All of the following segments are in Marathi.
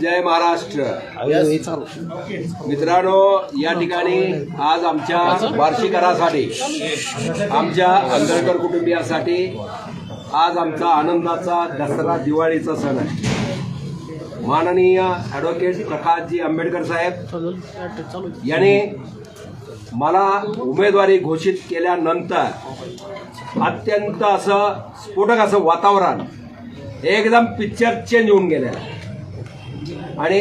जय महाराष्ट्र. मित्रांनो या ठिकाणी आज आमच्या वार्षिकरासाठी आमच्या आंबेडकर कुटुंबियांसाठी आज आमचा आनंदाचा दसरा दिवाळीचा सण आहे. माननीय ॲडव्होकेट प्रकाशजी आंबेडकर साहेब यांनी मला उमेदवारी घोषित केल्यानंतर अत्यंत असं स्फोटक असं वातावरण एकदम पिक्चर चेंज होऊन गेलेलं आहे. आणि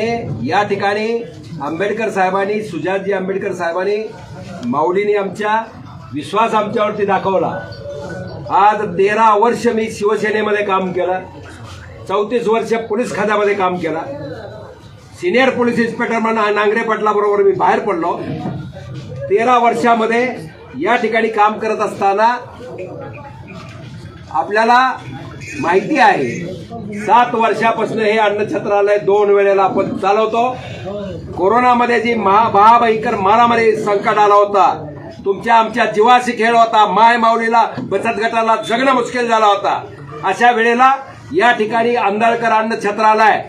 या ठिकाणी आंबेडकर साहेबांनी सुजातजी आंबेडकर साहेबांनी माऊलीने आमच्या विश्वास आमच्यावरती दाखवला. आज तेरा वर्ष मी शिवसेनेमध्ये काम केलं. चौतीस वर्ष पोलीस खात्यामध्ये काम केलं. सिनियर पोलीस इन्स्पेक्टर म्हणून नांगरे पाटलाबरोबर मी बाहेर पडलो. तेरा वर्षामध्ये या ठिकाणी काम करत असताना आपल्याला माहिती आहे. सात वर्षापासून हे अन्नछत्रालय दोन वेळेला आपण चालवतो. कोरोनामध्ये जी महा महाभयंकर मारामारी संकट आला होता. तुमच्या आमच्या जीवाशी खेळ होता. माय माऊलीला बचत गटाला जगणं मुश्किल झाला होता. अशा वेळेला या ठिकाणी आंधळकर अन्न छत्रालय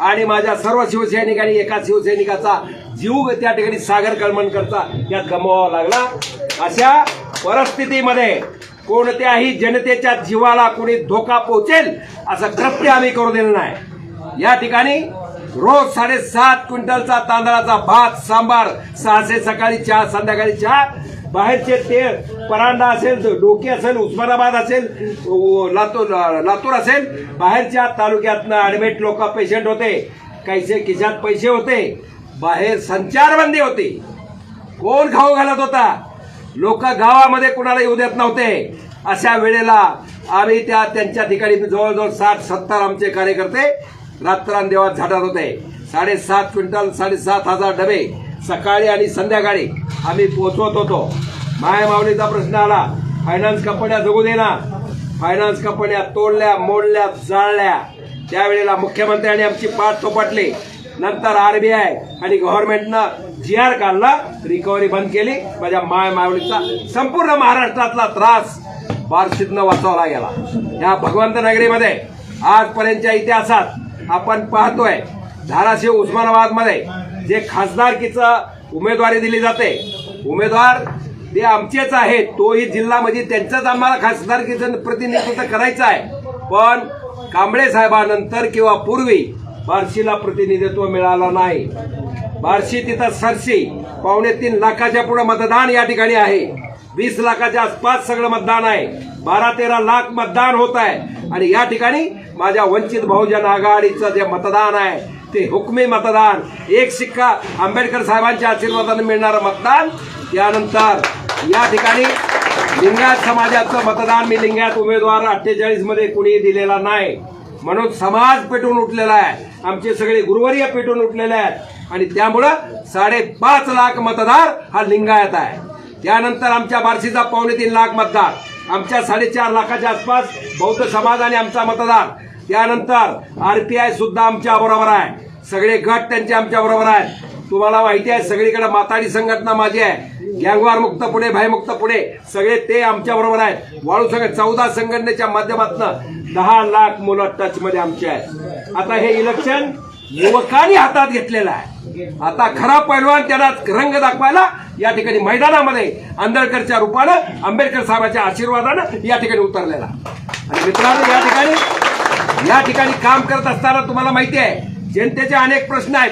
आणि माझ्या सर्व शिवसैनिकांनी एका शिवसैनिकाचा जीव त्या ठिकाणी सागर कळमणकरचा यात गमवावा लागला. अशा परिस्थितीमध्ये कोणत्याही जनतेच्या जीवाला कोणी धोका पोहोचेल असं कृत्य आम्ही करू दिलं नाही. या ठिकाणी रोज साडेसात क्विंटलचा तांदळाचा भात सांबार सहाशे सकाळी चहा संध्याकाळी चहा. बाहेरचे तेल परांडा असेल डोके असेल उस्मानाबाद असेल लातूर लातूर असेल बाहेरच्या तालुक्यातनं ऍडमिट लोक पेशंट होते कैसे खिशात पैसे होते बाहेर संचारबंदी होती. कोण खाऊ घालत होता? लोक गावामध्ये कुणाला येऊ देत नव्हते. अशा वेळेला आम्ही त्या त्यांच्या ठिकाणी जवळजवळ साठ सत्तर आमचे कार्यकर्ते रात्रांदेवात झाडत होते. साडेसात क्विंटल साडेसात हजार डबे सकाळी आणि संध्याकाळी आम्ही पोचवत होतो. मायमावलीचा प्रश्न आला फायनान्स कंपन्या जगू देना फायनान्स कंपन्या तोडल्या मोडल्या जाळल्या. त्यावेळेला मुख्यमंत्र्यांनी आमची पाठ थोपटली. नंतर आरबीआय आणि गव्हर्नमेंटनं जी आर काढला रिकव्हरी बंद केली. माझ्या माय मावळीचा संपूर्ण महाराष्ट्रातला त्रास बार्शीतनं वाचवला गेला. या भगवंत नगरीमध्ये आजपर्यंतच्या इतिहासात आपण पाहतोय धाराशिव उस्मानाबादमध्ये जे खासदारकीचं उमेदवारी दिली जाते उमेदवार ते आमचेच आहेत तोही जिल्हा म्हणजे त्यांचंच आम्हाला खासदारकीचं प्रतिनिधित्व करायचं आहे. पण कांबळे साहेबानंतर किंवा पूर्वी बार्शीला प्रतिनिधित्व मिळालं नाही. बार्शी तिथं सरशी पावणे तीन लाखाच्या पुढे मतदान या ठिकाणी आहे. वीस लाखाच्या आसपास सगळं मतदान आहे. बारा तेरा लाख मतदान होत आहे. आणि या ठिकाणी माझ्या वंचित बहुजन आघाडीचं जे मतदान आहे ते हुकमी मतदान. एक शिक्का आंबेडकर साहेबांच्या आशीर्वादाने मिळणारं मतदान. त्यानंतर या ठिकाणी लिंगायत समाजाचं मतदान मी लिंगायत उमेदवार अठ्ठेचाळीसमध्ये दिलेला नाही. म्हणून समाज पेटून उठलेला आहे. आमचे सगळे गुरुवर्य पेटून उठलेले आहेत. आणि त्यामुळं साडेपाच लाख मतदार हा लिंगायत आहे. त्यानंतर आमच्या बार्शीचा पावणे तीन लाख मतदार आमच्या साडेचार लाखाच्या आसपास बौद्ध समाज आणि आमचा मतदार. त्यानंतर आरपीआय सुद्धा आमच्या बरोबर आहे. सगळे गट त्यांचे आमच्या बरोबर आहेत. तुम्हाला माहिती आहे सगळीकडे माताडी संघटना माझी आहे. गँगवार मुक्त पुणे भयमुक्त पुणे सगळे ते आमच्या बरोबर आहेत. वाळू संघ चौदा संघटनेच्या माध्यमातून दहा लाख मुलं टच मध्ये आमचे आहेत. आता हे इलेक्शन युवकांनी हातात घेतलेलं आहे. आता खरा पैलवान त्यांना रंग दाखवायला या ठिकाणी मैदानामध्ये आंबेडकरच्या रूपानं आंबेडकर साहेबांच्या आशीर्वादानं या ठिकाणी उतरलेला. आणि मित्रांनो या ठिकाणी या ठिकाणी काम करत असताना तुम्हाला माहिती आहे जनतेचे अनेक प्रश्न आहेत.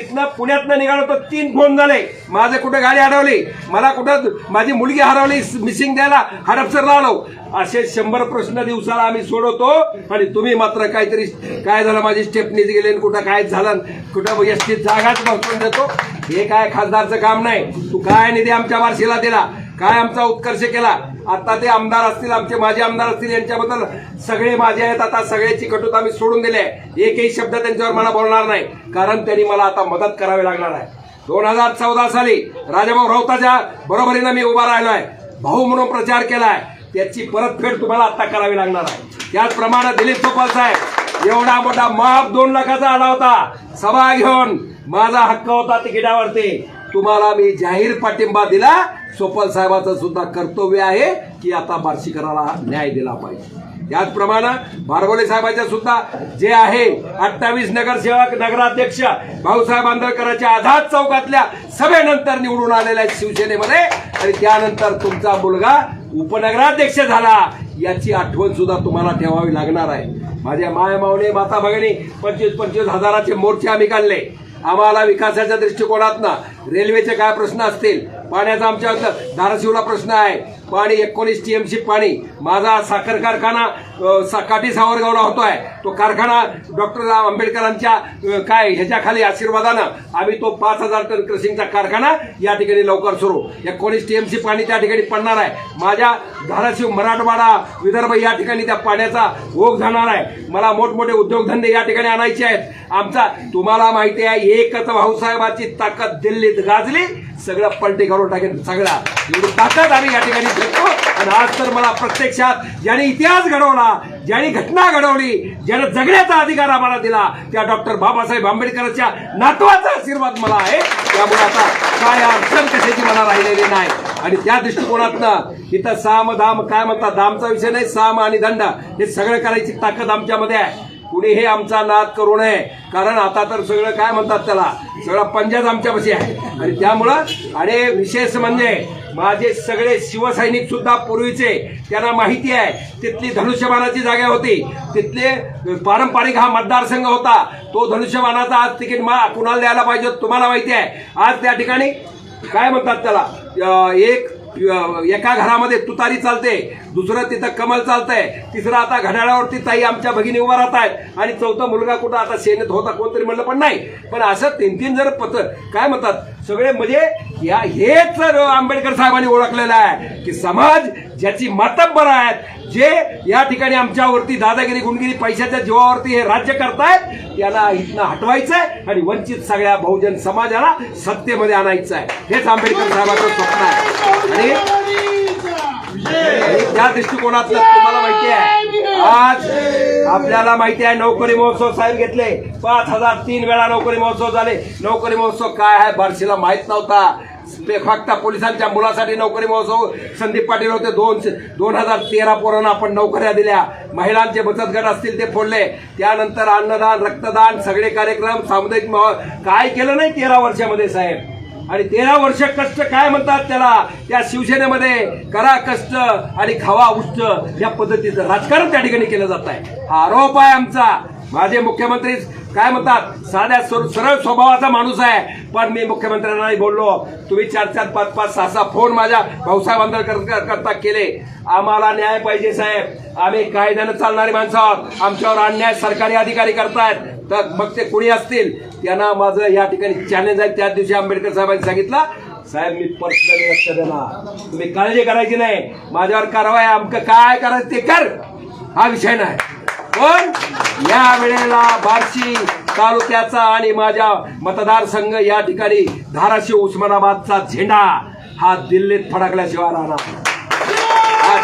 तिथनं पुण्यातनं निघालो तर तीन फोन झाले. माझं कुठं गाडी हरवली? मला कुठं माझी मुलगी हरवली? मिसिंग द्यायला हडपसरला आलो असे शंभर प्रश्न दिवसाला आम्ही सोडवतो. आणि तुम्ही मात्र काहीतरी काय झालं? माझी स्टेपनीच गेले आणि कुठं काय झालं? कुठं एसटीत जागाच बसून देतो. हे काय खासदारचं काम नाही. तू काय निधी आमच्या वारशीला दिला? काय आमचा उत्कर्ष केला? आता ते आमदार असतील आमचे माझे आमदार असतील यांच्याबद्दल सगळे माझे आहेत. आता सगळ्याची कटुता मी सोडून दिली आहे. एकही शब्द त्यांच्यावर मला बोलणार नाही. कारण त्यांनी मला आता मदत करावी लागणार आहे. दोन हजार चौदा साली राजाभाऊ राऊताच्या बरोबरीनं मी उभा राहिलो आहे भाऊ म्हणून प्रचार केला आहे त्याची परतफेड तुम्हाला आता करावी लागणार आहे. त्याचप्रमाणे दिलीप सोपाल साहेब एवढा मोठा माप दोन लाखाचा आला होता. सभा घेऊन माझा हक्क होता तिकिटावरती. तुम्हाला मी जाहीर पाठिंबा दिला. सोपल साहेबाचं सुद्धा कर्तव्य आहे की आता बार्शीकराला न्याय दिला पाहिजे. त्याचप्रमाणे बारबोले साहेबांच्या सुद्धा जे आहे अठ्ठावीस नगरसेवक नगराध्यक्ष भाऊसाहेब आंदळकरांच्या आझाद चौकातल्या सभेनंतर निवडून आलेल्या आहेत शिवसेनेमध्ये. आणि त्यानंतर तुमचा मुलगा उपनगराध्यक्ष झाला याची आठवण सुद्धा तुम्हाला ठेवावी लागणार आहे. माझ्या माया मावणे माता भगिनी पंचवीस पंचवीस हजाराचे मोर्चे आम्ही काढले. आम्हाला विकासाच्या दृष्टिकोनातनं रेल्वेचे काय प्रश्न असतील पाण्याचा आमच्या धाराशिवला प्रश्न आहे. पाणी एकोणीस टीएमसी पाणी. माझा साखर कारखाना काठी सावरगावला होतोय. तो कारखाना डॉक्टर आंबेडकरांच्या काय ह्याच्याखाली आशीर्वादानं आम्ही तो पाच हजार टन क्रशिंगचा कारखाना या ठिकाणी लवकर सुरू. एकोणीस टीएमसी पाणी त्या ठिकाणी पडणार आहे. माझ्या धाराशिव मराठवाडा विदर्भ या ठिकाणी त्या पाण्याचा ओघ जाणार आहे. मला मोठमोठे उद्योगधंदे या ठिकाणी आणायचे आहेत. आमचा तुम्हाला माहिती आहे एकच भाऊसाहेबाची ताकद दिल्लीत गाजली. सगळं पलटे घालून टाकेल सगळा एवढी ताकद आम्ही या ठिकाणी भेटतो आणि आज तर मला प्रत्यक्षात ज्याने इतिहास घडवला ज्याने घटना घडवली ज्याने जगण्याचा अधिकार आम्हाला दिला त्या डॉक्टर बाबासाहेब आंबेडकरांच्या नातवाचा आशीर्वाद मला आहे. त्यामुळे आता काय अडचण कशाची मला राहिलेली नाही. आणि त्या दृष्टिकोनातनं इथं साम धाम काय म्हणतात दामचा विषय नाही साम आणि दंड हे सगळं करायची ताकद आमच्यामध्ये आहे. कुणीही आमचा नाद करू नये. कारण आता तर सगळं काय म्हणतात त्याला? सगळं पंजाब आमच्यापाशी आहे. आणि त्यामुळं आणि विशेष म्हणजे माझे सगळे शिवसैनिक सुद्धा पूर्वीचे त्यांना माहिती आहे तिथली धनुष्यबाणाची जागा होती. तिथले पारंपरिक हा मतदारसंघ होता. तो धनुष्यबाणाचा आज तिकीट मा कुणाला द्यायला पाहिजे तुम्हाला माहिती आहे. आज त्या ठिकाणी काय म्हणतात त्याला? एक एका घरामध्ये तुतारी चालते. दुसरं तिथं कमल चालतंय. तिसरं आता घड्याळावरती ताई आमच्या भगिनी उभा राहत आहेत आणि चौथा मुलगा कुठं आता सेनेत होता कोणतरी म्हणलं पण नाही. पण असं तीन तीन जर पत्र काय म्हणतात? सगळे म्हणजे या हेच आंबेडकर साहेबांनी ओळखलेलं आहे की समाज ज्याची मातब्बर आहेत जे या ठिकाणी आमच्यावरती दादागिरी गुंडगिरी पैशाच्या जीवावरती हे राज्य करतायत याला इथनं हटवायचंय आणि वंचित सगळ्या बहुजन समाजाला सत्तेमध्ये आणायचं आहे हेच आंबेडकर साहेबांचं स्वप्न आहे. आणि त्या दृष्टिकोनातलं तुम्हाला माहिती आहे. आज आपल्याला माहिती आहे नोकरी महोत्सव साहेब घेतले. पाच हजार तीन वेळा नोकरी महोत्सव झाले. नोकरी महोत्सव काय आहे बार्शीला माहीत नव्हता. फक्त पोलिसांच्या मुलासाठी नोकरी महोत्सव. संदीप पाटील होते दोन दोन हजार तेरा पोरांना आपण नोकऱ्या दिल्या. महिलांचे बचत गट असतील ते फोडले. त्यानंतर अन्नदान रक्तदान सगळे कार्यक्रम सामुदायिक महो- काय केलं नाही तेरा वर्षामध्ये साहेब? आणि तेरा वर्ष कष्ट काय म्हणतात त्याला? त्या शिवसेनेमध्ये करा कष्ट आणि खावा उष्ट या पद्धतीचं राजकारण त्या ठिकाणी केलं जात आहे. हा आरोप आहे आमचा. माझे मुख्यमंत्री काय म्हणतात? साध्या सर- सरळ स्वभावाचा माणूस आहे. पण मी मुख्यमंत्र्यांना बोललो. तुम्ही चार चार पाच पाच सहा सहा फोन माझ्या भाऊसाहेब आंबेडकर करता केले. आम्हाला न्याय पाहिजे साहेब. आम्ही कायद्यानं चालणारी माणसं आहोत. आमच्यावर अन्याय सरकारी अधिकारी करतायत. तर मग ते कुणी असतील? त्यांना माझं या ठिकाणी चॅलेंज आहे. त्या दिवशी आंबेडकर साहेबांनी सांगितलं साहेब मी पर्सनली लक्ष देणार. तुम्ही काळजी करायची नाही. माझ्यावर कारवाई आमचं काय करायचं ते कर. हा विषय नाही. पण या वेळेला बार्शी तालुक्याचा आणि माझ्या मतदारसंघ या ठिकाणी धाराशिव उस्मानाबादचा झेंडा हा दिल्लीत फडकल्याशिवाय राहणार.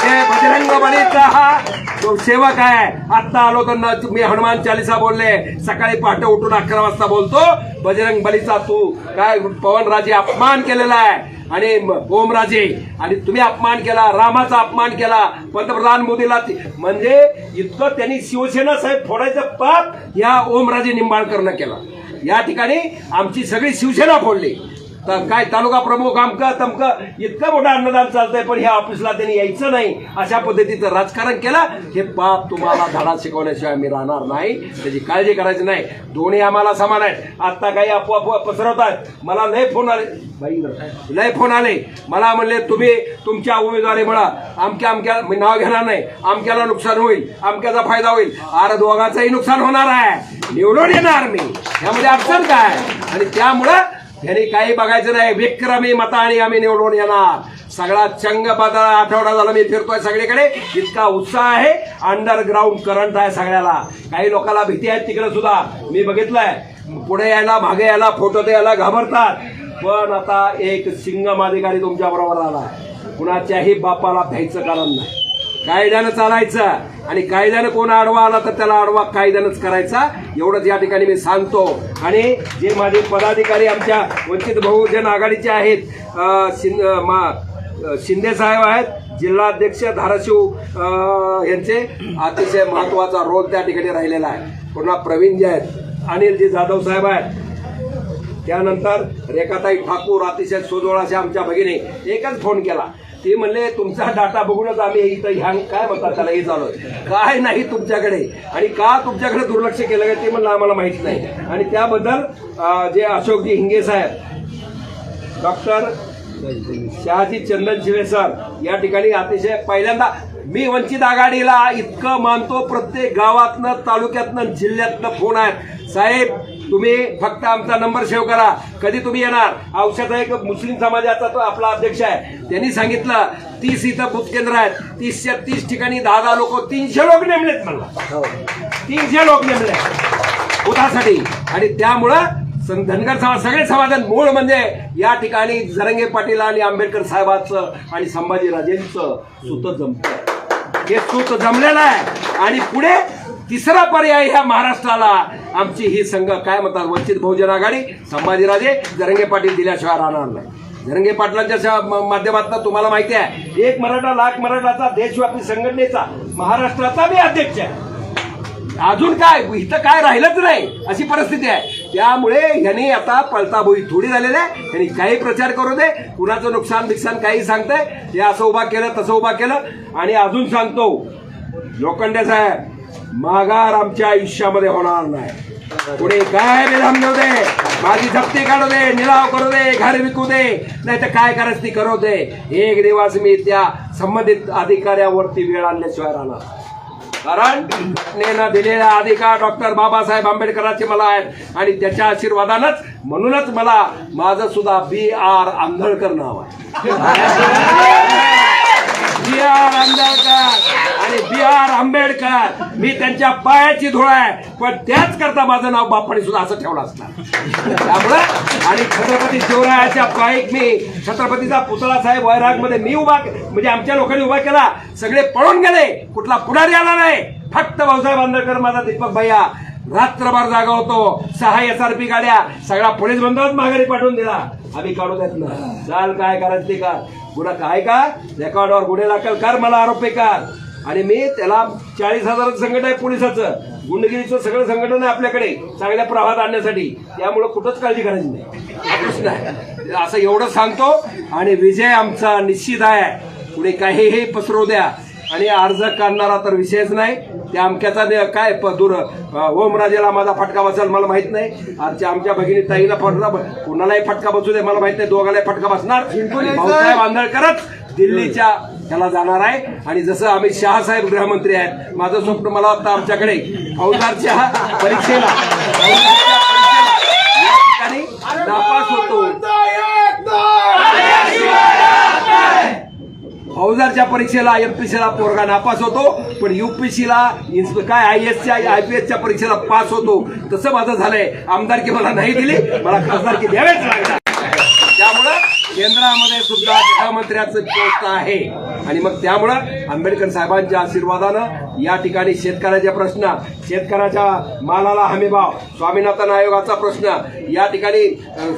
हे बजरंग बलीचा हा तो सेवक आहे. आता आलो तर न मी हनुमान चालिसा बोलले. सकाळी पहाटे उठून अकरा वाजता बोलतो. बजरंग बलीचा तू काय पवनराजे अपमान केलेला आहे. आणि ओमराजे. आणि तुम्ही अपमान केला रामाचा अपमान केला पंतप्रधान मोदीला म्हणजे इतकं त्यांनी शिवसेना साहेब फोडायचं पाप या ओमराजे निंबाळकरनं केला. या ठिकाणी आमची सगळी शिवसेना फोडली. काय तालुका प्रमुख आमकं तमकं इतकं मोठं अन्नदान चालतंय पण ह्या ऑफिसला त्यांनी यायचं नाही. अशा पद्धतीचं राजकारण केलं. हे पाप तुम्हाला धडा शिकवण्याशिवाय मी राहणार नाही. त्याची काळजी करायची नाही. दोन्ही आम्हाला समान आहेत. आत्ता काही अफवा पसरवतात. मला लय फोन आले. बाई लय फोन आले. मला म्हणले तुम्ही तुमच्या उमेदवारीमुळे अमक्या अमक्या मी नाव घेणार नाही. आमक्याला नुकसान होईल. अमक्याचा फायदा होईल. आर दोघांचंही नुकसान होणार आहे. निवडून येणार मी. यामध्ये अडचण काय? आणि त्यामुळं यांनी काही बघायचं नाही. विक्रमी मताने आम्ही निवडून येणार. सगळा चंग बदल आठवडा झाला मी फिरतोय सगळीकडे. इतका उत्साह आहे. अंडरग्राऊंड करंट आहे सगळ्याला. काही लोकांना भीती आहे तिकडे सुद्धा. मी बघितलंय. पुढे यायला मागे यायला फोटो द्यायला घाबरतात. पण आता एक सिंगम अधिकारी तुमच्या बरोबर आला. कुणाच्याही बापाला भ्यायचं कारण नाही. कायद्यानं चालायचं. आणि कायद्यानं कोण आडवा आला तर त्याला आडवा कायद्यानंच करायचा. एवढंच या ठिकाणी मी सांगतो. आणि जे माझे पदाधिकारी आमच्या वंचित बहुजन आघाडीचे आहेत मा- शिंदे साहेब आहेत जिल्हाध्यक्ष धाराशिव यांचे अतिशय महत्त्वाचा रोल त्या ठिकाणी राहिलेला आहे. पुन्हा प्रवीण जे आहेत अनिलजी जाधव साहेब आहेत. त्यानंतर रेखाताई ठाकूर अतिशय सोजवळ आमच्या भगिनी. एकच फोन केला. ते म्हणले तुमचा डाटा बघूनच आम्ही इथं ह्या काय म्हणतात त्याला हे झालं काय नाही तुमच्याकडे. आणि का तुमच्याकडे दुर्लक्ष केलं ते म्हणलं आम्हाला माहीत नाही. आणि त्याबद्दल जे अशोकजी हिंगे साहेब डॉक्टर शहाजी चंदन शिवे सर या ठिकाणी अतिशय पहिल्यांदा मी वंचित आघाडीला इतकं मानतो प्रत्येक गावातनं तालुक्यातनं जिल्ह्यातनं फोन आहेत. साहेब तुम्ही फक्त आमचा नंबर सेव्ह करा. कधी तुम्ही येणार? औषध एक मुस्लिम समाजाचा तो आपला अध्यक्ष आहे. त्यांनी सांगितलं तीस इथं बुथ केंद्र आहेत. तीसच्या तीस ठिकाणी दहा दहा लोक तीनशे लोक नेमलेत मला तीनशे लोक नेमले बुथासाठी आणि त्यामुळं धनगर समाज सगळे समाधान मूळ म्हणजे या ठिकाणी जरंगे पाटील आणि आंबेडकर साहेबांचं आणि संभाजीराजेंचं सूत जमतं. हे सूत जमलेलं आहे. आणि पुढे तिसरा पर्याय ह्या महाराष्ट्राला. आमची ही संघ काय म्हणतात? वंचित बहुजन आघाडी संभाजीराजे जरंगे पाटील दिल्याशिवाय राहणार नाही. जरंगे पाटलांच्या श- म- माध्यमातून तुम्हाला माहिती आहे एक मराठा लाख मराठाचा देशव्यापी संघटनेचा महाराष्ट्राचा मी अध्यक्ष आहे. अजून काय? इथं काय राहिलंच नाही अशी परिस्थिती आहे. त्यामुळे ह्यांनी आता पळताबोई थोडी झालेली आहे. ह्यांनी काही प्रचार करू दे. कुणाचं नुकसान बिकसान काही सांगतंय. हे असं उभा केलं तसं उभा केलं. आणि अजून सांगतो लोखंडे साहेब माघार आमच्या आयुष्यामध्ये होणार नाही. पुढे काय बेधाम देऊ दे माझी जप्ती काढू दे निलाव करू दे घर विकू दे नाही तर काय करायचं ती करू दे. एक दिवस मी त्या संबंधित अधिकाऱ्यावरती वेळ आणल्याशिवाय राहणार. कारण घटनेनं दिलेला अधिकार डॉक्टर बाबासाहेब आंबेडकरांचे मला आहेत आणि त्याच्या आशीर्वादानंच म्हणूनच मला माझं सुद्धा बी आर आंधळकर नाव आहे. B R Ambedkar. आणि बी आर आंबेडकर. मी त्यांच्या पायाची धूळ आहे. पण त्याच करता माझं नाव बापाने सुद्धा असं ठेवलं असणार. त्यामुळं आणि छत्रपती शिवरायाच्या पायीक मी छत्रपतीचा पुतळा साहेब वैरागमध्ये मी उभा म्हणजे आमच्या लोकांनी उभा केला. सगळे पळून गेले. कुठला पुढारी आला नाही. फक्त भाऊसाहेब आंबेडकर माझा दीपक भैया रात्रभर जागा होतो. सहा एस आर पी गाड्या. सगळा पोलीस बंदोबस्त माघारी पाठवून दिला. आम्ही काढू देत ना चाल काय करायचं ते कर. गुन्हा काय का? रेकॉर्डवर गुन्हे दाखल कर मला आरोपी कर. आणि मी त्याला चाळीस हजाराचं संकट आहे पोलिसाचं. गुंडगिरीचं सगळं संघटन आहे आपल्याकडे. चांगल्या प्रवाहात आणण्यासाठी. त्यामुळं कुठंच काळजी करायची नाही. हा असं एवढं सांगतो. आणि विजय आमचा निश्चित आहे. पुढे काहीही पसरू द्या. आणि अर्ज करणारा तर विषयच नाही. त्या अमक्याचा काय प- दूर ओमराजेला माझा फटका बसेल मला माहीत नाही. आमच्या आमच्या भगिनी ताईला फटका कुणालाही फटका बसू दे मला माहीत नाही दोघालाही फटका बसणार. भाऊसाहेब आंधळकरच दिल्लीच्या त्याला जाणार आहे. आणि जसं अमित शहा साहेब गृहमंत्री आहेत माझं स्वप्न मला वाटतं आमच्याकडे फौजदारच्या परीक्षेला. नापास होतो. फौजदारच्या परीक्षेला एमपीसीला पोरगा नापास होतो पण युपीसीला काय आय एसच्या आय पी एसच्या परीक्षेला पास होतो. तसं माझं झालंय. आमदारकी मला नाही दिली मला खासदारकी द्यावेच लागणार. त्यामुळं केंद्रामध्ये सुद्धा गृहमंत्र्याचं पोस्ट आहे. आणि मग त्यामुळं आंबेडकर साहेबांच्या आशीर्वादानं या ठिकाणी शेतकऱ्याचे प्रश्न शेतकऱ्याच्या मालाला हमीभाव स्वामीनाथन आयोगाचा प्रश्न. या ठिकाणी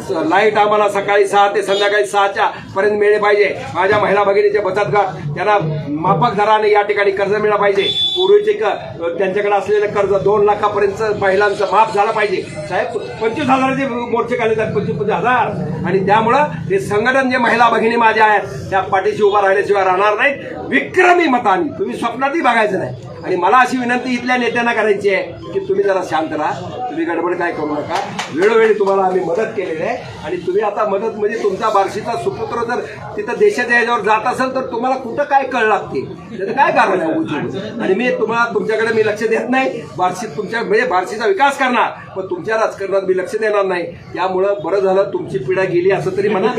स- लाइट आम्हाला सकाळी सहा ते संध्याकाळी सहाच्या पर्यंत मिळले पाहिजे. माझ्या महिला भगिनीचे बचत गट त्यांना माफक दराने या ठिकाणी कर्ज मिळालं पाहिजे. पूर्वीचे क- त्यांच्याकडे असलेलं कर्ज दोन लाखापर्यंत महिलांचं माफ झालं पाहिजे. साहेब पंचवीस हजाराचे मोर्चे काढले आहेत पंचवीस पंचवीस हजार. आणि त्यामुळं हे संघटन जे महिला भगिनी माझ्या आहेत त्या पाठीशी उभा राहिल्याशिवाय राहणार नाहीत. विक्रमी मतानी. तुम्ही स्वप्नातही बघायचं नाही. आणि मला अशी विनंती इथल्या नेत्यांना करायची आहे की तुम्ही जरा शांत राहा. तुम्ही गडबड काय करू नका. वेळोवेळी तुम्हाला आम्ही मदत केलेली आहे. आणि तुम्ही आता मदत म्हणजे तुमचा बार्शीचा सुपुत्र जर तिथं देशाच्या याच्यावर जात असेल तर तुम्हाला कुठं काय कळ लागते? त्याचं काय कारण आहे आणि मी तुम्हाला तुमच्याकडे मी लक्ष देत नाही. बार्शीत तुमच्या म्हणजे बार्शीचा विकास करणार पण तुमच्या राजकारणात मी लक्ष देणार नाही. त्यामुळं बरं झालं तुमची पिढा गेली असं तरी म्हणा.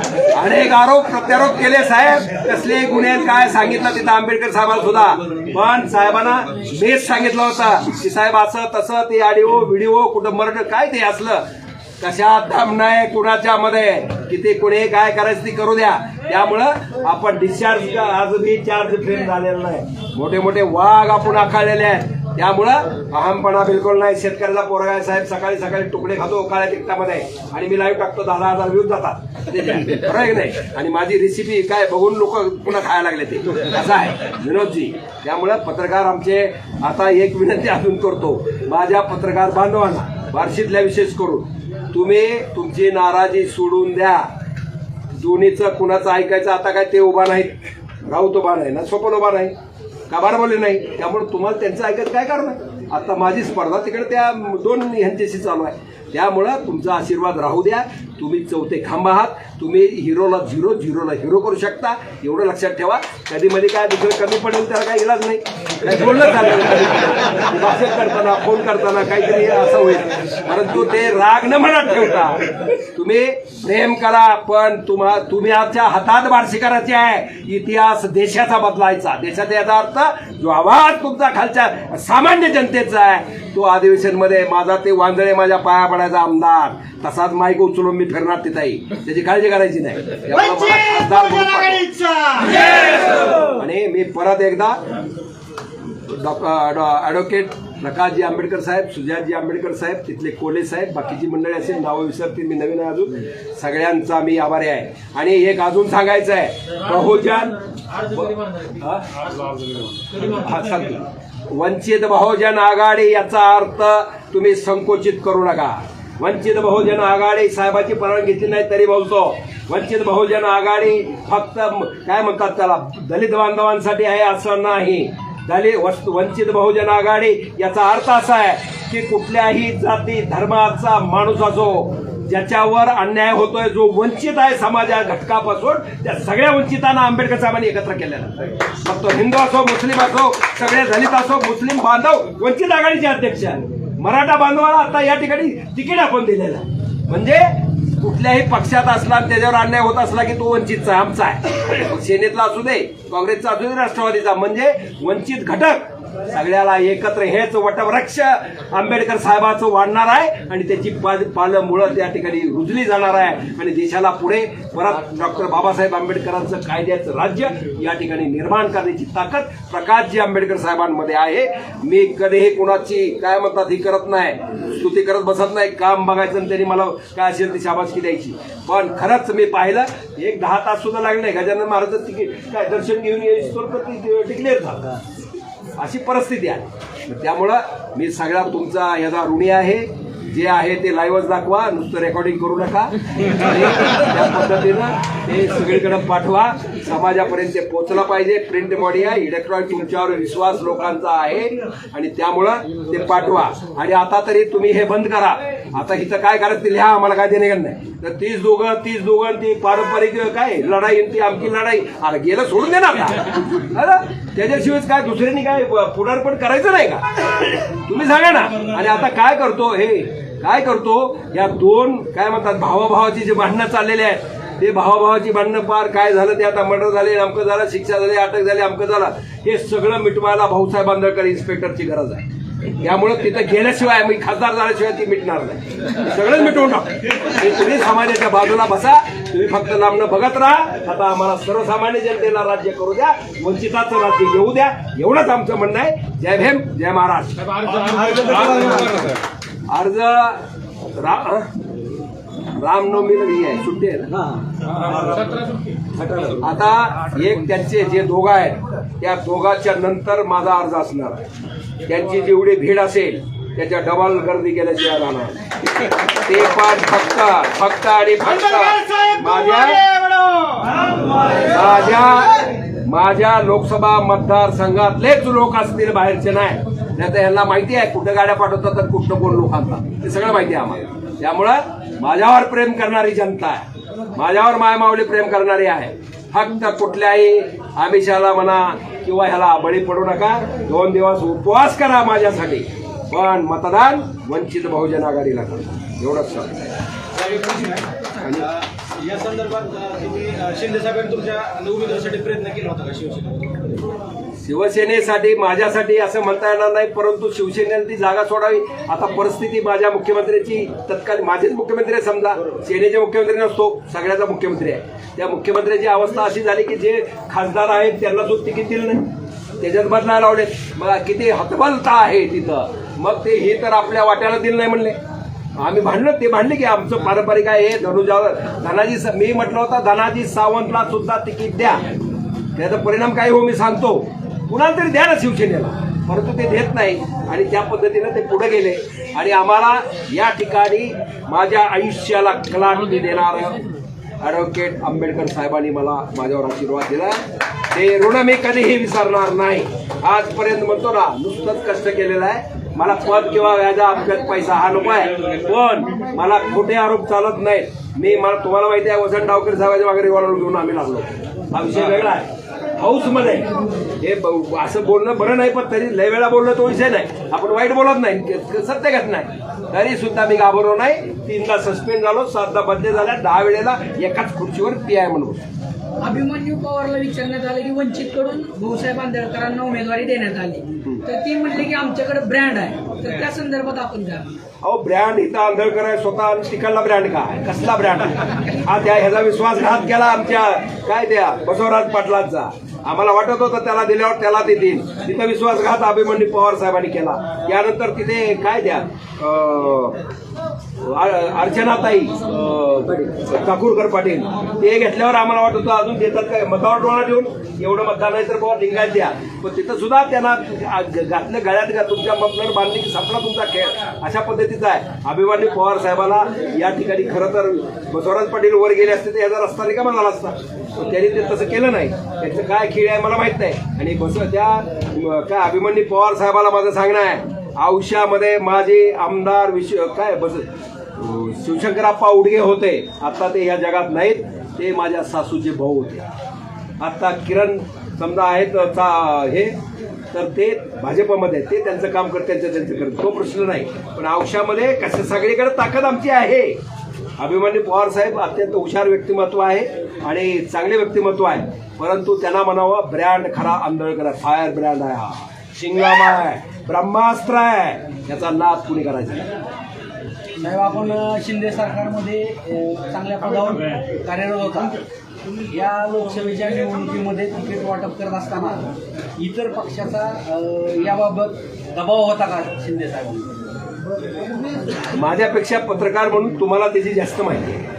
अनेक आरोप प्रत्यारोप केले साहेब. कसले गुन्हे काय सांगितलं तिथं आंबेडकर साहेबांना सुद्धा. पण साहेबांना बेस सांगितलं होतं की साहेब असं तसं ते ऑडिओ व्हिडिओ कुठं मर्डर काय ते असलं. कशात दम नाही कुणाच्या मध्ये? किती कुणी काय करायचं ती करू द्या. त्यामुळं आपण डिस्चार्ज आज चार्ज फेल झालेला नाही. मोठे मोठे वाघ आपण आखाळलेले आहेत. त्यामुळं अहमपणा बिलकुल नाही. शेतकऱ्याचा पोरगा साहेब सकाळी सकाळी तुकडे खातो काळ्या तिकटामध्ये आणि मी लाईव्ह टाकतो दहा हजार व्ह्यूज जातात. बरोबर नाही? आणि माझी रेसिपी काय बघून लोक पुन्हा खायला लागले ते. असं आहे. विनोदजी त्यामुळं पत्रकार आमचे आता एक विनंती अजून करतो. माझ्या पत्रकार बांधवांना बार्शीतल्या विशेष करून तुम्ही तुमची नाराजी सोडून द्या. दोन्हीचं कुणाचं ऐकायचं आता काय ते उभा नाहीत. राऊत उभा नाही ना सोपन उभा नाही. का बोलले नाही? त्यामुळे तुम्हाला त्यांचं ऐकत काय कारण आता माझी स्पर्धा तिकडे त्या दोन ह्यांच्याशी चालू आहे. त्यामुळं तुमचा आशीर्वाद राहू द्या. तुम्ही चौथे खांब आहात. तुम्ही हिरोला झिरो झिरोला हिरो करू शकता. एवढं लक्षात ठेवा. कधी मध्ये काय दुसरं कमी पडेल त्याला काही इलाज नाही. काय बोलणं चालेल भाषण करताना फोन करताना काहीतरी असं होईल. परंतु ते राग न म्हणत ठेवता तुम्ही प्रेम करा पण तुम्हा तुम्ही आमच्या हातात बारशी करायची आहे. इतिहास देशाचा बदलायचा. देशाचा याचा अर्थ जो आवाज तुमचा खालच्या सामान्य जनतेचा आहे. तो अधिवेशनमध्ये माझा ते वांजळे माझ्या पाया पडायचा आमदार. तसाच माईक उचलून मी फिरणार तिथेही. त्याची काळजी करायची नाही. आणि मी परत एकदा ॲडव्होकेट प्रकाशजी आंबेडकर साहेब सुजातजी आंबेडकर साहेब तिथले कोले साहेब बाकीची मंडळी असेल नावं विसरतील मी नवीन आहे अजून. सगळ्यांचा मी आभारी आहे. आणि एक अजून सांगायचं आहे. बहुजन हा? सांगतो. वंचित बहुजन आघाडी याचा अर्थ तुम्ही संकोचित करू नका. वंचित बहुजन आघाडी साहेबाची परवानगी घेतली नाही तरी बोलतो वंचित बहुजन आघाडी फक्त काय म्हणतात त्याला? दलित बांधवांसाठी आहे असं नाही. झाले वंचित बहुजन आघाडी याचा अर्थ असा आहे की कुठल्याही जाती धर्माचा माणूस असो ज्याच्यावर अन्याय होतोय जो वंचित आहे समाजा घटकापासून त्या सगळ्या वंचितांना आंबेडकर साहेबांनी एकत्र केलेला मग तो हिंदू असो मुस्लिम असो सगळे दलित असो मुस्लिम बांधव वंचित आघाडीचे अध्यक्ष आहे मराठा बांधवाला आता या ठिकाणी तिकीट आपण दिलेलं आहे. म्हणजे कुठल्याही पक्षात असला त्याच्यावर अन्याय होत असला की तो वंचितचा आमचा आहे. सेनेतला असू दे काँग्रेसचा असू दे राष्ट्रवादीचा. म्हणजे वंचित घटक सगळ्याला एकत्र हेच वटवृक्ष आंबेडकर साहेबाचं वाढणार आहे आणि त्याची पाल पालं मुळं त्या ठिकाणी रुजली जाणार आहे. आणि देशाला पुढे परत डॉक्टर बाबासाहेब आंबेडकरांचं कायद्याचं राज्य या ठिकाणी निर्माण करण्याची ताकद प्रकाशजी आंबेडकर साहेबांमध्ये आहे. मी कधीही कुणाची काय म्हणतात ही करत नाही स्तुती करत बसत नाही काम बघायचं आणि त्यांनी मला काय असेल ती शाबासकी द्यायची. पण खरंच मी पाहिलं एक दहा तास सुद्धा लागले नाही. गजानन महाराज तिकीट काय दर्शन घेऊन येईल डिक्लेअर झालं अशी परिस्थिती आहे. त्यामुळं मी सगळा तुमचा याचा ऋणी आहे जे आहे ते लाईव्हच दाखवा नुसतं रेकॉर्डिंग करू नका. त्या पद्धतीनं ते सगळीकडे पाठवा. समाजापर्यंत ते पोहोचलं पाहिजे. प्रिंट बॉडी आहे. इलेक्ट्रॉनिक तुमच्यावर विश्वास लोकांचा आहे. आणि त्यामुळं ते पाठवा. आणि आता तरी तुम्ही हे बंद करा. आता हिचं काय करायचं ते लिहा आम्हाला काय देणे नाही. तर तीस दोघं तीस दोघं ती पारंपरिक काय? लढाई ती आमची लढाई. अरे गेलं सोडून दे ना त्याच्याशिवाय काय दुसऱ्यांनी काय पुनर्पण करायचं नाही का? तुम्ही सांगा ना. आणि आता काय करतो हे? काय करतो? या दोन काय म्हणतात भावाभावाची जे भांडणं चाललेले आहेत ते भावाभावाची भांडणं पार काय झालं ते आता मर्डर झाले अमकं झालं शिक्षा झाली अटक झाली अमकं झालं हे सगळं मिटवायला भाऊसाहेब आंदळकर इन्स्पेक्टरची गरज आहे. त्यामुळं तिथं गेल्याशिवाय मी खासदार झाल्याशिवाय ती मिटणार नाही. सगळंच मिटवून टाकतो तुम्ही समाजाच्या बाजूला बसा तुम्ही फक्त लांबणं बघत राहा. आता आम्हाला सर्वसामान्य जनतेला राज्य करू द्या वंचिताचं राज्य घेऊ द्या. एवढंच आमचं म्हणणं आहे. जय भीम जय महाराष्ट्र. अर्ज रा रामनवमीला ही आहे सुट्टी आहे ना? आता एक त्यांचे जे दोघं आहेत त्या दोघांच्या नंतर माझा अर्ज असणार आहे. त्यांची जेवढी भीड असेल त्याच्या डबल गर्दी केल्याशिवाय राहणार नाही. ते पण फक्त फक्त आणि फक्त माझ्या माझ्या माझ्या लोकसभा मतदारसंघातलेच लोक असतील बाहेरचे नाही. नाही तर यांना माहिती आहे कुठं गाड्या पाठवतात तर कुठं कोण लोक आणतात ते सगळं माहिती आहे आम्हाला. त्यामुळं माझ्यावर प्रेम करणारी जनता आहे. माझ्यावर मायमावली प्रेम करणारी आहे. फक्त कुठल्याही आमिषाला म्हणा किंवा ह्याला बळी पडू नका. दोन दिवस उपवास करा माझ्यासाठी. पण मतदान वंचित बहुजन आघाडीला करा. एवढंच सांगतो. या संदर्भात तुम्ही शिंदे साहेबांनी तुमच्या उमेदवारासाठी प्रयत्न केला होता का शिवसेनेवर शिवसेनेसाठी माझ्यासाठी असं म्हणता येणार नाही परंतु शिवसेनेला ती जागा सोडावी. आता परिस्थिती माझ्या मुख्यमंत्र्याची तत्काल माझेच मुख्यमंत्री आहे समजा. सेनेचे मुख्यमंत्री नसतो सगळ्याचा मुख्यमंत्री आहे. त्या मुख्यमंत्र्याची अवस्था अशी झाली की जे खासदार आहेत त्यांना सुद्धा तिकीट दिलं? नाही त्याच्यात बदला लावले मग किती हतबलता आहे तिथं. मग ते हे तर आपल्या वाट्याला दिलं नाही म्हणले. आम्ही भांडलो ते भांडले की आमचं पारंपरिक आहे हे धनुजा धनाजी मी म्हटलं होतं धनाजी सावंतला सुद्धा तिकीट द्या. त्याचा परिणाम काय हो मी सांगतो. कुणाला तरी द्या ना शिवसेनेला. परंतु ते देत नाही. आणि त्या पद्धतीनं ते पुढे गेले. आणि आम्हाला या ठिकाणी माझ्या आयुष्याला कलाटणी देणार ॲडव्होकेट आंबेडकर साहेबांनी मला माझ्यावर आशीर्वाद दिला. ते ऋण मी कधीही विसरणार नाही. आजपर्यंत म्हणतो ना नुसतंच कष्ट केलेलं आहे. मला पद किंवा व्याजा अपघात पैसा हा नको आहे. पण मला खोटे आरोप चालत नाहीत. मी मला तुम्हाला माहिती आहे वसंत डावकर साहेबांच्या मागे रिव्हॉल्वर घेऊन आम्ही लागलो. हा विषय वेगळा आहे. हाऊसमध्ये. हे असं बोलणं बरं नाही पण तरी लय वेळा बोलणं तो विषय नाही. आपण वाईट बोलत नाही सत्य घटना आहे. तरी सुद्धा मी घाबरलो नाही. तीनदा सस्पेंड झालो सातदा बदले झाल्या. दहा वेळेला एकाच खुर्चीवर पी आय म्हणून. अभिमन्यू पवारला विचारण्यात आलं की वंचित कडून भाऊसाहेब आंबेडकरांना उमेदवारी देण्यात आली. तर ती म्हणले की आमच्याकडे ब्रँड आहे. तर त्या संदर्भात आपण काय अहो ब्रँड इथं आंधळकर आहे स्वतः आणि तिकडला ब्रँड काय कसला ब्रँड हा त्या ह्याचा विश्वासघात केला आमच्या. काय त्या? बसवराज पाटलांचा. आम्हाला वाटत होतं त्याला दिल्यावर त्याला देतील तिथं विश्वासघात अभिमन्यू पवार साहेबांनी केला. त्यानंतर तिथे काय द्या? अर्चनाताई अं, पाटील ते घेतल्यावर आम्हाला वाटत होतं अजून देतात काय? मतावर डोळा ठेवून एवढं मतदान नाही तर बाबा लिंगायत द्या. पण तिथं सुद्धा त्यांना घातलं गळ्यात घ्या तुमच्या मफलर बांधली की संपला तुमचा खेळ. अशा पद्धतीचा आहे. अभिमानी पवार साहेबाला या ठिकाणी खरं तर बसवराज पाटील वर गेले असते तर याचा रस्ता रिकामा झाला असता? पण त्यांनी ते तसं केलं नाही. त्याचं काय खेळ आहे मला माहीत नाही. आणि बस त्या काय अभिमन्यू पवार साहेबाला माझं सांगणं आहे औषामध्ये माझे आमदार विश्व काय बस शिवशंकरप्पा उडगे होते. आता ते या जगात नाहीत. ते माझ्या सासूचे भाऊ होते. आता किरण समजा आहेत चा- हे तर ते भाजपमध्ये ते त्यांचं काम करत त्यांचं त्यांचं करत. तो प्रश्न नाही. पण औषामध्ये कसं सगळीकडे ताकद आमची आहे. अभिमन्यू पवार साहेब अत्यंत हुशार व्यक्तिमत्व आहे आणि चांगले व्यक्तिमत्व आहे. परंतु त्यांना म्हणावं ब्रँड खरा आंधळकर फायर ब्रँड आहे हा. शिंगामा आहे ब्रह्मास्त्र आहे याचा नाद कुणी करायचा. साहेब आपण शिंदे सरकारमध्ये अ, चांगल्या पदावर कार्यरत होता. या लोकसभेच्या निवडणुकीमध्ये तिकीट वाटप करत असताना इतर पक्षाचा अ, याबाबत दबाव होता का शिंदे साहेबांना माझ्यापेक्षा पत्रकार म्हणून तुम्हाला त्याची जास्त माहिती आहे.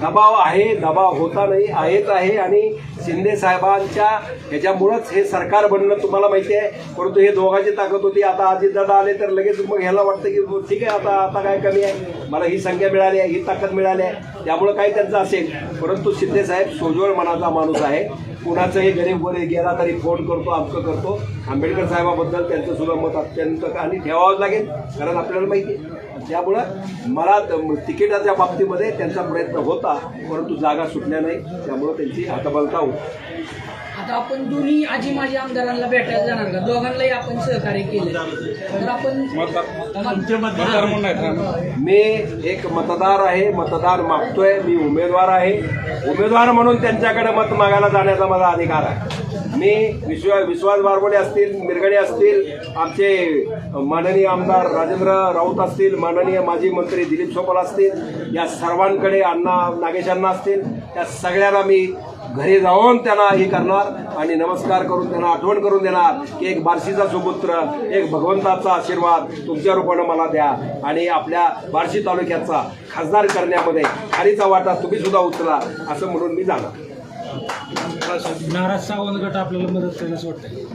दबाव आहे दबाव होता नाही आहेच आहे आणि शिंदे साहेबांच्या ह्याच्यामुळंच हे सरकार बनणं तुम्हाला माहिती आहे. परंतु हे दोघांची ताकद होती. आता अजितदादा आले तर लगेच मग ह्याला वाटतं की हो, ठीक आहे आता आता काय कमी आहे? मला ही संख्या मिळाली आहे ही ताकद मिळाली आहे. त्यामुळं काही त्यांचं असेल. परंतु शिंदे साहेब सोजवळ मनाचा माणूस आहे. कुणाचाही गरीब वर गेला तरी फोन करतो आमचं करतो. आंबेडकर साहेबाबद्दल त्यांचं सुद्धा मत अत्यंत आणि ठेवावंच लागेल कारण आपल्याला माहिती आहे. त्यामुळं मला तिकिटाच्या बाबतीमध्ये त्यांचा प्रयत्न होता परंतु जागा सुटल्या नाही. त्यामुळं त्यांची हातबलता होती. आता आपण दोन्ही आजी माझी आमदारांना भेटायला जाणार का? दोघांनाही आपण सहकार्य केलं तर आपण मी एक मतदार आहे मतदार मागतोय मी उमेदवार आहे. उमेदवार म्हणून त्यांच्याकडे मत मागायला जाण्याचा माझा अधिकार आहे. मी विश्व विश्वास बारबोले असतील मिरगडे असतील आमचे माननीय आमदार राजेंद्र राऊत असतील माननीय माजी मंत्री दिलीप सोपल असतील या सर्वांकडे अण्णा नागेशांना असतील त्या सगळ्यांना मी घरी जाऊन त्यांना हे करणार आणि नमस्कार करून त्यांना आठवण करून देणार की एक बार्शीचा सुपुत्र एक भगवंताचा आशीर्वाद तुमच्या रूपानं मला द्या. आणि आपल्या बार्शी तालुक्याचा खासदार करण्यामध्ये खारीचा वाटा तुम्ही सुद्धा उचला असं म्हणून मी जाणार. नाराज सावंत गट आपल्याला मदत करण्यास वाटतं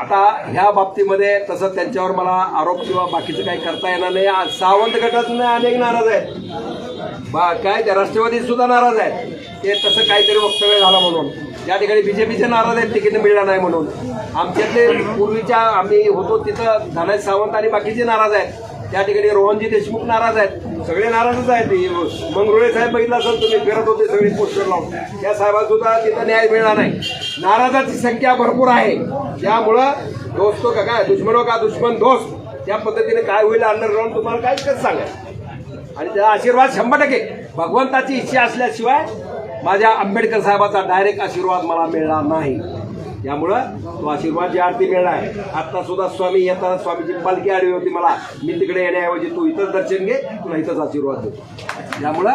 आता ह्या बाबतीमध्ये तसं त्यांच्यावर मला आरोप किंवा बाकीचं काही करता येणार नाही. सावंत गटातून अनेक नाराज आहेत. बा काय त्या राष्ट्रवादी सुद्धा नाराज आहेत. ते तसं काहीतरी वक्तव्य झालं म्हणून. या ठिकाणी बीजेपीचे नाराज आहेत तिकीट मिळणार नाही म्हणून. आमच्यातले पूर्वीच्या आम्ही होतो तिथं धनाज सावंत आणि बाकीचे नाराज आहेत. त्या ठिकाणी रोहनजी देशमुख नाराज आहेत. सगळे नाराजच आहेत. मंगरुळे साहेब बघितलं असेल तुम्ही फिरत होते सगळे पोस्टर लावून. त्या साहेबांसुद्धा तिथं न्याय मिळणार नाही. नाराजाची संख्या भरपूर आहे. त्यामुळं दोस्तो का काय दुश्मनो हो का दुश्मन दोस्त त्या पद्धतीने काय होईल अंडरग्राऊंड तुम्हाला काय कसं सांगायचं. आणि त्याचा आशीर्वाद शंभर टक्के. भगवंताची इच्छा असल्याशिवाय माझ्या आंबेडकर साहेबाचा डायरेक्ट आशीर्वाद मला मिळणार नाही. त्यामुळं तो आशीर्वाद जी आरती मिळणार आता सुद्धा स्वामी येताना स्वामीची पालखी आली होती मला. मी तिकडे येण्याऐवजी तू इथंच दर्शन घे तुला इथंच आशीर्वाद देतो. त्यामुळं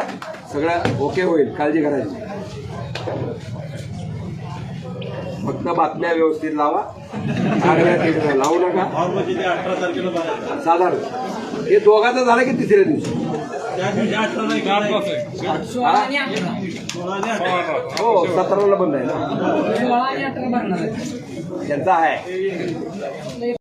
सगळं ओके होईल काळजी करायची. फक्त बातम्या व्यवस्थित लावा. लावू नका. साधारण. हे दोघांचं झालं की तिसऱ्या दिवशी? हो सतराला बंद आहे ना? त्यांचा आहे.